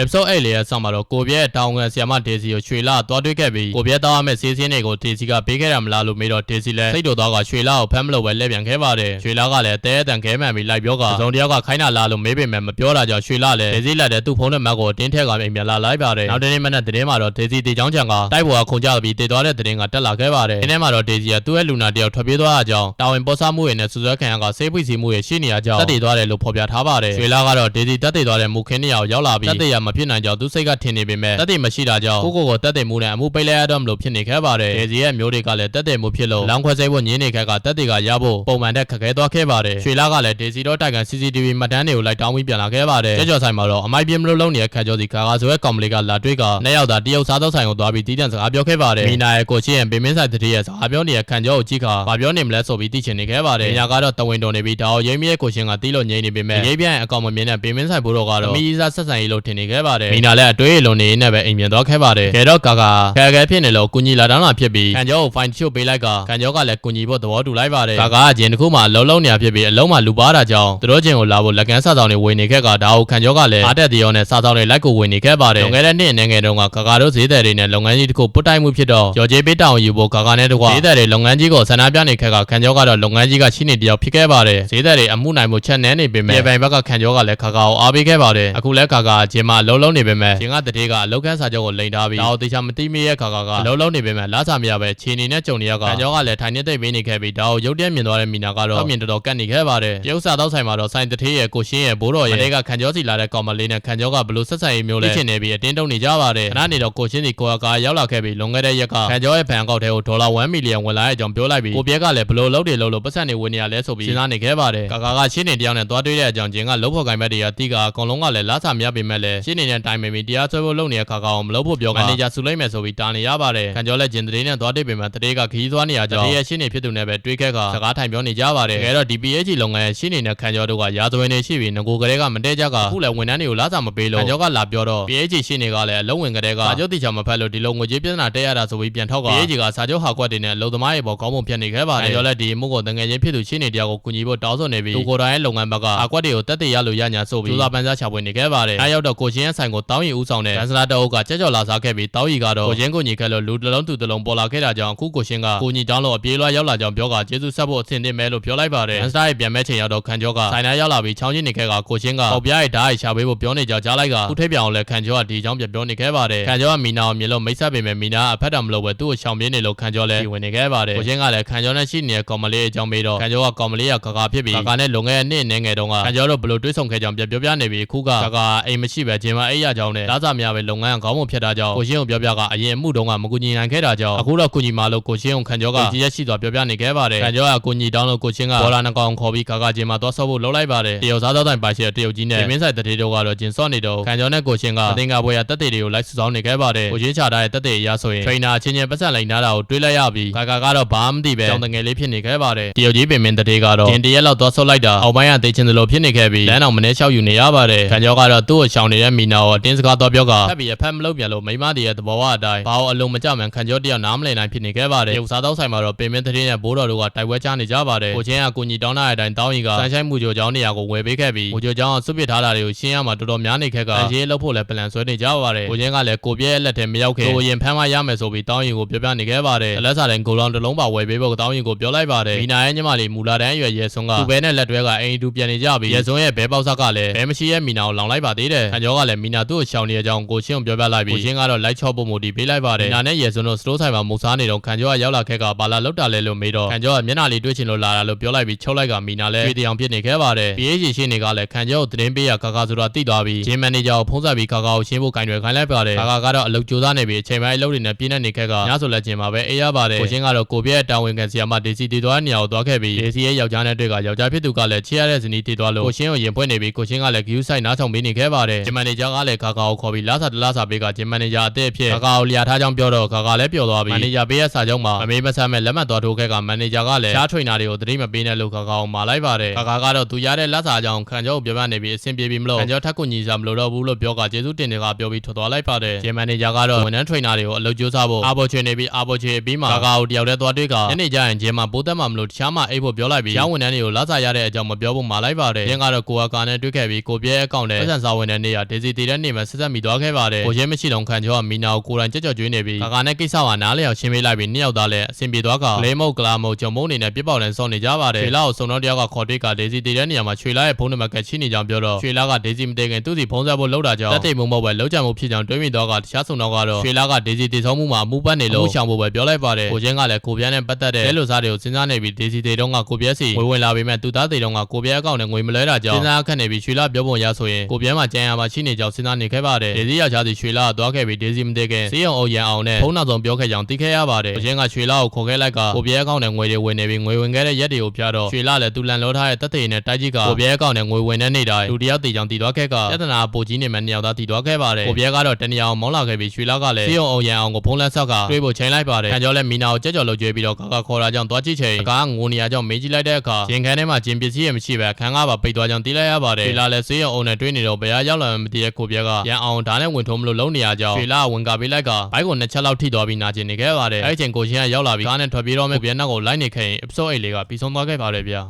episode 8လေးရဲ့ဆောင်းမှာတော့ကိုပြဲတောင်ငံဆီယမဒေစီကိုရွှေလာသွားတွေ့ခဲ့ပြီးကိုပြဲတောင်းရမယ့်စီးစင်းတွေကိုဒေစီကပေးခဲ့ရမလားလို့မေးတော့ဒေစီလည်းစိတ်တော်သွားကရွှေလာကိုဖမ်းမလို့ပဲလက်ပြန်ခဲ့ပါတယ်ရွှေလာကလည်းတဲအတန်ခဲမှန်ပြီးလိုက်ပြောကစုံတယောက်ကခိုင်းတာလားလို့မေးပေမဲ့မပြောတာကြောင့်ရွှေလာလည်းဒေစီလက်တဲ့သူ့ဖုန်းနံပါတ်ကိုတင်းထက်ကအိမ်ပြန်လာလိုက်ပါတယ်နောက်တနေ့မနက်သတင်းမှာတော့ဒေစီတေချောင်းချံကတိုက်ပေါ်ကခုန်ကြပြီးတေသွားတဲ့သတင်းကတက်လာခဲ့ပါတယ်ဒီနေ့မှာတော့ဒေစီကသူ့ရဲ့လူနာတယောက်ထွက်ပြေးသွားတာကြောင့်တာဝန်ပေါ်ဆမှုတွေနဲ့စူဇွဲခံရကဆေးပွေစီမှုတွေရှိနေရကြောင်းတက်တည်သွားတယ်လို့ဖော်ပြထားပါတယ်ရွှေလာကတော့ဒေစီတက်တည်သွားတဲ့မူခင်းနေရာကိုရောက်လာပြီးတက်တည်ရမဖြစ်နိုင်ကြောင်းသူစိတ်ကထင်နေပေမဲ့တက်တည်မရှိတာကြောင့်ကိုကိုကိုတက်တည်မှုနဲ့အမှုပိတ်လိုက်ရတော့မလို့ဖြစ်နေခဲ့ပါတယ်ဒေစီရဲ့မျိုးတွေကလည်းတက်တည်မှုဖြစ်လို့လောင်းခွဲစိတ်ဖို့ညင်းနေခဲ့ကတက်တည်ကရဖို့ပုံမှန်တဲ့ခက်ခဲသွားခဲ့ပါတယ်ရွှေလာကလည်းဒေစီတော့တိုက်ကန် CCTV မှတ်တမ်းတွေကိုလိုက်တောင်းပြီးပြန်လာခဲ့ပါတယ်ကြကြော်ဆိုင်မှာတော့အမိုက်ပြင်းမလို့လုံးနေတဲ့ခက်ကြောစီကာကာဆိုတဲ့ကောင်မလေးကလာတွေ့ကနှစ်ယောက်သာတရုတ်စားသောက်ဆိုင်ကိုသွားပြီးတီးတန့်စကားပြောခဲ့ပါတယ်မီနာရဲ့ကိုချင်းရဲ့ပင်မင်းဆိုင်တတိရဲ့စကားပြောနေတဲ့ခန့်ကြောကိုကြည့်ခါဘာပြောနေမလဲဆိုပြီးသိချင်နေခဲ့ပါတယ်မီနာကတော့တဝင်းတော်နေပြီးဒါအောင်ရိမ့်မြဲကိုချင်းကတီးလို့ငြိမ့်နေပေမဲ့ရေးပြန့်အကောင်မမြင်တဲ့ပင်မင်းဆိုင်ဘိုးတော်ကတော့မီးစားဆက်ဆံရေးလို့ထင်နေခဲ့ပါတယ်မီနာလည်းအတွေးအလုံးနေနဲ့ပဲအိမ်ပြန်သွားခဲ့ပါတယ်ကဲတော့ကာကာခဲခဲဖြစ်နေလို့ကုညီလာတောင်းလာဖြစ်ပြီးခန့်ကြောကိုဖိုင်ချုပ်ပေးလိုက်ကခန့်ကြောကလည်းကုညီဖို့သဘောတူလိုက်ပါတယ်ကာကာကဂျင်တစ်ခုမှအလုံးလုံးနေရဖြစ်ပြီးအလုံးမှလူပါတာကြောင့်သူတို့ဂျင်ကိုလာဖို့လက်ကန်းစားဆောင်တွေဝင်နေခဲ့ကဒါကိုခန့်ကြောကလည်းအားတက်တရောနဲ့စားဆောင်တွေလိုက်ကိုဝင်နေခဲ့ပါတယ်လွန်ခဲ့တဲ့နှစ်နိုင်ငံတုန်းကကာကာတို့ဈေးသည်တွေနဲ့လုပ်ငန်းကြီးတစ်ခုပုတ်တိုက်မှုဖြစ်တော့ရော်ကျေးပေးတောင်းယူဖို့ကာကာနဲ့တကွာဈေးသည်တွေလုပ်ငန်းကြီးကိုဆန္ဒပြနေခဲ့ကခန့်ကြောကတော့လုပ်ငန်းကြီးကရှိနေတယောက်ဖြစ်ခဲ့ပါတယ်ဈေးသည်တွေအမှုနိုင်မှုချက်နဲနေပေမဲ့ပြေပိုင်ဘက်ကခန့်ကြောကလည်းကာကာကိုအားပေးခဲ့ပါတယ်အခုလဲကာကာဂျင်မှာလုံးလုံးနေပေမဲ့ဂျင်ကတတိကအလောက်ခန်းစာချုပ်ကိုလိန်ထားပြီးဒါကိုတေချာမတိမေးရဲ့ကာကာကအလုံးလုံးနေပေမဲ့လားစာမရပဲခြေနေနဲ့ကြုံနေရကခန့်ကြောကလည်းထိုင်နေသိပ်ပေးနေခဲ့ပြီးဒါကိုရုတ်တရက်မြင်သွားတဲ့မီနာကတော့အမြင်တော်တော်ကတ်နေခဲ့ပါတယ်ရုပ်စာတော့ဆိုင်မှာတော့ဆိုင်တထေးရဲ့ကိုရှင်းရဲ့ဘိုးတော်ရဲ့အဲကခန့်ကြောစီလာတဲ့ကောင်မလေးနဲ့ခန့်ကြောကဘလို့ဆက်ဆံရေးမျိုးလဲဖြစ်နေပြီးအတင်းတုံနေကြပါတယ်ခဏနေတော့ကိုရှင်းစီကိုကရောက်လာခဲ့ပြီးလွန်ခဲ့တဲ့ရက်ကခန့်ကြောရဲ့ဘဏ်အကောင့်ထဲကိုဒေါ်လာ1မီလီယံဝင်လာတဲ့အကြောင်းပြောလိုက်ပြီးကိုပြဲကလည်းဘလို့လုပ်တယ်လို့လို့ပတ်စံနေဝင်နေရလဲဆိုပြီးစဉ်းစားနေခဲ့ပါတယ်ကာကာကရှင်းနေတယောက်နဲ့သွားတွေ့တဲ့အကြောင်းချင်းကလှုပ်ဖို့ကိုင်ဘက်တွေကတီးကအကောင်လုံးကလည်းလားစာမရပေမဲ့လည်းရှင်းနေတဲ့တိုင်ပင်ပြီးတရားစွဲဖို့လုပ်နေတဲ့ခါကောင်မလုပ်ဖို့ပြောကမန်နေဂျာဆူလိုက်မယ်ဆိုပြီးတာနေရပါတယ်ခန့်ကျော်လည်းဂျင်တရေနဲ့သွားတွေ့ပေမဲ့တရေကခီးသွားနေရကြောင်းတရေရဲ့ရှင်းနေဖြစ်သူနဲ့ပဲတွေးခဲ့ကစကားထိုင်ပြောနေကြပါတယ်အဲတော့ DPH လုပ်ငန်းရဲ့ရှင်းနေတဲ့ခန့်ကျော်တို့ကရာဇဝင်နေရှိပြီးငကိုကလေးကမတဲကြကအခုလည်းဝန်ထမ်းတွေကိုလားစာမပေးလို့ခန့်ကျော်ကလာပြောတော့ PH ရှင်းနေကလည်းအလုံးဝင်ကလေးကစာချုပ်တိချာမဖက်လို့ဒီလိုငွေကြေးပြဿနာတက်ရတာဆိုပြီးပြန်ထောက်က PH ကစာချုပ်ဟာကွက်တွေနဲ့လုံသမားရဲ့ပေါ်ကောင်းပုံဖြတ်နေခဲ့ပါတယ်ကျော်လည်းဒီမှုကိုတငယ်ချင်းဖြစ်သူရှင်းနေတရားကိုကူညီဖို့တောင်းဆိုနေပြီးသူကိုယ်တိုင်ရဲ့လုပ်ငန်းဘက်ကဟာကွက်တွေကိုတက်တည်ရလို့ရညာဆိုပြီးစူစာပန်းစားချပွေနေခဲ့ပါတယ်အဲရောက်တော့ကိုချင်းရဲ့ဆိုင်ကိုတောင်းရီဦးဆောင်တဲ့ဒန်စလာတအုပ်ကကြက်ကြော်လာစားခဲ့ပြီးတောင်းရီကတော့ကိုချင်းကိုညီခဲ့လို့လူတစ်လုံးသူတစ်လုံးပေါ်လာခဲ့တာကြောင့်အခုကိုချင်းကကိုညီတောင်းလို့အပြေးလွှားရောက်လာကြောင်းပြောကကျေးဇူးဆက်ဖို့အဆင်သင့်မဲလို့ပြောလိုက်ပါတယ်ဒန်စလာရဲ့ပြန်မဲ့ချိန်ရောက်တော့ခန်ကျော်ကဆိုင်နာရောက်လာပြီးချောင်းချင်းနေခဲ့ကကိုချင်းကပေါက်ပြားရဲ့ဓာတ်ရိုက်ရှာပေးဖို့ပြောနေကြကြားလိုက်ကခုထိပ်ပြောင်လဲခန်ကျော်ကဒီအကြောင်းပြပြောနေခဲ့ပါတယ်ခန်ကျော်ကမီနာကိုမြင်လို့မိတ်ဆက်ပေမဲ့မီနာအဖက်တော်မလို့ပဲသူ့ကိုရှောင်ပြေးနေလို့ခန်ကျော်လည်းဝင်နေခဲ့ပါတယ်ကိုချင်းကလည်းခန်ကျော်နဲ့ရှိနေတဲ့ကောင်မလေးအကြောင်းမေးတော့ခန်ကျော်ကကောင်မလေးကကာကာဖြစ်ပြီးကာကာနဲ့လုံခဲ့တဲ့နေ့နဲ့ငယ်တုန်းကခန်ကျော်တို့ဘလို့တွေးဆုံခဲ့ကြောင်းပြပြောပြနေပြီးခုကကာကာအိမ်မရှိပဲဂျင်မအိတ်ရကြောင်းနဲ့လာစာများပဲလုပ်ငန်းခေါင်းပုံဖြတ်တာကြောင့်ကိုရှင်းကိုပြောပြကအရင်အမှုတုန်းကမကူညီနိုင်ခဲ့တာကြောင့်အခုတော့ကူညီမှလို့ကိုရှင်းကိုခန်ကျော်ကကြည်ရက်ရှိစွာပြောပြနေခဲ့ပါတယ်ခန်ကျော်ကကိုညီတောင်းလို့ကိုရှင်းကဘောလာနှကောင်ခေါ်ပြီးကာကာဂျင်မသွားဆော့ဖို့လုပ်လိုက်ပါတယ်တရုတ်စားသောတိုင်ပါရှိတဲ့တရုတ်ကြီးနဲ့မင်းဆိုင်တတိတို့ကတော့ဂျင်ဆော့နေတော့ခန်ကျော်နဲ့ကိုရှင်းကအသင်္ကာပွဲရတက်တေတွေကိုလိုက်စုဆောင်းနေခဲ့ပါတယ်ကိုရှင်းချထားတဲ့တက်တေအရာဆိုရင် trainer ချင်းချင်းပတ်စံလိုက်နားတာကိုတွေးလိုက်ရပြီးကာကာကတော့ဘာမှမသိပဲကြောင်တငယ်လေးဖြစ်နေခဲ့ပါတယ်တရုတ်ကြီးပင်မင်းတတိကတော့ဂျင်တရက်လောက်သွားဆော့လိုက်တာအောက်ပိုင်းကသိချင်းသလိုဖြစ်နေခဲ့ပြီးလမ်းအောင်မနေလျှောက်ယူနေရပါတယ်ခန်ကျော်ကတော့သူ့ကိုရှောင်နေတဲ့မီနာကိုအတင်းစကားသွားပြောကထပ်ပြီးအဖက်မလုပ်ပြန်လို့မိမတည်းရဲ့သဘောဝအတိုင်းဘာလို့အလုံးမကြမှန်ခန်ကျော်တယောက်နားမလည်နိုင်ဖြစ်နေခဲ့ပါတယ်ရုပ်စားသောက်ဆိုင်မှာတော့ပင်မင်းတတိနဲ့ဘိုးတော်တို့ကတိုက်ပွဲချနေကြပါတယ်ကိုချင်းကကိုညီတောင်းတဲ့အတိုင်းတောင်းရီကဆန်ဆိုင်မှုကြိုကျောင်းနေရာကိုဝယ်ပေးခဲ့ပြီးမှုကြိုကျောင်းကစွပစ်ထားတာတွေကိုရှင်းရမှာတော်တော်များနေခဲ့ကအရေးလုပ်ဖို့လည်းပလန်ဆွဲနေကြပါတယ်ကိုချင်းကလည်းကိုပြဲရဲ့လက်ထဲမရောက်ခင်ကိုရင်ဖမ်းမရမယ်ဆိုပြီးတောင်းရီကိုပြောပြနေခဲ့ပါတယ်အလက်စားတိုင်းကိုလောင်တစ်လုံးပါဝယ်ပေးဖို့တောင်းရီကိုပြောလိုက်ပါတယ်မီနာရဲ့ညမလေးမူလာတန်းရွယ်ရဲဆွန်းကသူ့ဘဲနဲ့လက်တွဲကအိမ်တူပြန်နေကြပြီးရဲဆွန်းရဲ့ဘဲပေါက်ဆက်ကလည်းဘဲမရှိရဲ့မီနာကိုလောင်လိုက်ပါသေးတယ်ခန်ကျော်ကလည်းမီနာသူ့ကိုရှောင်နေတဲ့အကြောင်းကိုရှင်းကိုပြောပြလိုက်ပြီးကိုရှင်းကတော့လိုက်ချော့ဖို့မူတည်ပေးလိုက်ပါတယ်မီနာနဲ့ရဲဆွန်းတို့စတိုးဆိုင်မှာမုတ်စားနေတော့ခန်ကျော်ကရောက်လာခဲ့ကဘာလာလောက်တာလဲလို့မေးတော့ခန်ကျော်ကမျက်နှာလေးတွေ့ချင်လို့လာတာလို့ပြောလိုက်ပြီးချုပ်လိုက်ကမီနာလည်းတွေ့တရားဖြစ်နေခဲ့ပါတယ် PH ရှင်းနေကလည်းခန်ကျော်ကိုသတင်းပေးရကာကာဆိုတာတိသွားပြီးဂျင်းမန်နေဂျာကိုဖုန်းဆက်ပြီးကာကာကိုရှင်းဖို့ကင်တွေခိုင်းလိုက်ပါတယ်ကာကာကတော့အလုပ်ကြိုးစားနေပြီးအချိန်ပိုင်းအလုပ်တွေနဲ့ပြင်းနေနေခဲ့ကညဆိုလက်ချင်းမှာပဲအေးရပါတယ်ကိုရှင်းကတော့ကိုပြည့်တာဝန်ခံစီယာမဒေစီတီသွားနေရာကိုသွားခဲ့ပြီးဒေစီရဲ့ယောက်ျားနဲ့တွေ့ကယောက်ျားဖြစ်သူကလည်းချေရတဲ့ဇနီးတီသွားလို့ကိုရှင်းကိုရင်ပွင့်နေပြီးကိုရှင်းကလည်းဂယူးဆိုင်နားဆောင်ပေးနေခဲ့ပါတယ်ဂျင်းမန်နေဂျာကလည်းကာကာကိုခေါ်ပြီးလာစာတလားစာပေးကဂျင်းမန်နေဂျာအသစ်ဖြစ်ကာကာကိုလျာထားကြောင်းပြောတော့ကာကာလည်းပျော်သွားပြီးမန်နေဂျာပေးရစာချုပ်မှာမမေးမဆမ်းမဲ့လက်မှတ်သွားထိုးခဲ့ကမန်နေဂျာကလည်းရှားထွင်တာတွေကိုသတိမပေးနဲ့လို့ကာကာကိုမှာလိုက်ပါတယ်ကာကာကတော့သူရတဲ့လက်စာကြောင့်ခံကြောကိုပြောပြနေပြီးအဆင်ပြေပြီးမလို့ခံကြောထက်ကူညီစားမလို့တော့ဘူးလို့ပြောကကျေးဇူးတင်တယ်ကပြောပြီးထွက်သွားလိုက်ပါတယ်ဂျင်းမန်နေဂျာကတော့ဝန်ထမ်း trainer တွေကိုအလုပ်ကြိုးစားဖို့အာဘော်ချွေနေပြီးအာဘော်ချွေပြီးမှကာကာကိုတယောက်တည်းသွားတွေ့ကညနေကျရင်ဂျင်းမှာပိုးသက်မှမလို့တခြားမှအိတ်ဖို့ပြောလိုက်ပြီးရောင်းဝန်ထမ်းတွေကိုလက်စာရတဲ့အကြောင်းမပြောဖို့မှာလိုက်ပါတယ်ဂျင်းကတော့ကိုအကာနဲ့တွေ့ခဲ့ပြီးကိုပြဲအကောင့်နဲ့ပတ်စံစာဝင်တဲ့နေရာဒေစီတည်တဲ့နေ့မှာဆက်ဆက်မိသွားခဲ့ပါတယ်ကိုချင်းမရှိတော့ခံကျော်ကမီနာကိုကိုယ်တိုင်ကြက်ကြော်ကျွေးနေပြီးကာကာနဲ့ကိစ္စဟာနားလည်အောင်ရှင်းပေးလိုက်ပြီးနှစ်ယောက်သားလည်းအဆင်ပြေသွားကလေမုတ်ကလာမုတ်ဂျုံမုံအနေနဲ့ပြစ်ပေါက်လန်စောင့်နေကြပါတယ်ရွှေလာကိုစုံတော့တယောက်ကခေါ်တွေ့ကဒေစီတည်တဲ့နေရာမှာရွှေလာရဲ့ဖုန်းနံပါတ်ကချိနေကြောင်းပြောတော့ရွှေလာကဒေစီမတည်ခင်သူ့စီဖုန်းဆက်ဖို့လောက်တာကြောင့်တက်တိတ်မုံမောက်ပဲလောက်ကြမှုဖြစ်ကြောင်းတွေးမိတော့ကတခြားစုံတော့ကတော့ရွှေလာကဒေစီတည်ဆုံးမှုမှာအမှုပတ်နေလို့ရှောင်ဖို့ပဲပြောလိုက်ပါတယ်ကိုချင်းကလည်းကိုပြန်းနဲ့ပတ်သက်တဲ့လဲလိုစားတွေကိုစဉ်းစားနေပြီးဒေစီတည်တော့ကကိုပြဲစီငွေဝင်လာပေမဲ့သူသားတည်တော့ကကိုပြဲအကောင့်နဲ့ငွေမလဲတာကြောင့်စဉ်းစားခက်နေပြီးရွှေလာပြောပုံရဆိုရင်ကိုပြဲမှာကြံရမှာရှိနေကြောင်းစဉ်းစားနေခဲ့ပါတယ်ဒေစီယောက်ျားစီရွှေလာကသွားခဲ့ပြီးဒေစီမတည်ခင်စီးအောင်အောင်ရန်အောင်နဲ့ဖုန်းနောက်ဆုံးပြောခဲ့ကြောင်းသိခဲ့ရပါတယ်ကိုချင်းကရွှေလာကိုခေါ်ခဲ့လိုက်ကကိုပြဲအကောင့်နဲ့ငွေတွေဝင်နေပြီးငွေဝင်ခဲ့တဲ့ရက်တွေကိုပြတော့ရွှေလာလည်းသူလန်လောထားတဲ့တက်တဲ့နဲ့တိုက်ကြီးကကိုပြဲအကောင့်နဲ့ငွေဝင်တဲ့နေ့တိုင်းလူတယောက်တည်ကြောင်းတည်သွားခဲ့ကပြဿနာပိုကြီးနေမှနှစ်ယောက်သားတည်သွားခဲ့ပါတယ်ကိုပြဲကတော့တနေရာအောင်မောင်းလာခဲ့ပြီးရွှေလာကလည်းစီးအောင်အောင်ရန်အောင်ကိုဖုန်းလက်ဆောက်ကတွေးဖို့ချိန်လိုက်ပါတယ်ခံကျော်လည်းမီနာကိုကြက်ကြော်လို့ကြွေးပြီးတော့ကာကာခေါ်လာကြောင်းသွားကြည့်ချိန်ကာကငိုနေရကြောင်းမေးကြည့်လိုက်တဲ့အခါရင်ခန်းထဲမှာဂျင်ပစ္စည်းရမရှိပဲခန်းကားပါပိတ်သွားကြောင်းသိလိုက်ရပါတယ်ရွှေလာလည်းစီးအောင်အောင်နဲ့တွေးနေတော့ဘယ်ဟာရောက်လာမှမသိတဲ့ကိုပြဲကရန်အောင်ဓာတ်နဲ့ဝင်ထုံးမလို့လုံနေရကြောင်းရွှေလာကဝင်ကာပေးလိုက်ကဘိုက်ကိုနှစ်ချက်လောက်ထိသွားပြီးနာကျင်နေခဲ့ပါတယ်အဲ့ဒီချိန်ကိုချင်းကရောက်လာပြီးကားနဲ့ထွက်ပြေးတော့မဲ့ကိုပြဲနောက်ကိုလိုက်နေခဲ့ရင် episode 8လေးကပြီးဆုံးသွားခဲ့ပါတယ်ဗျာ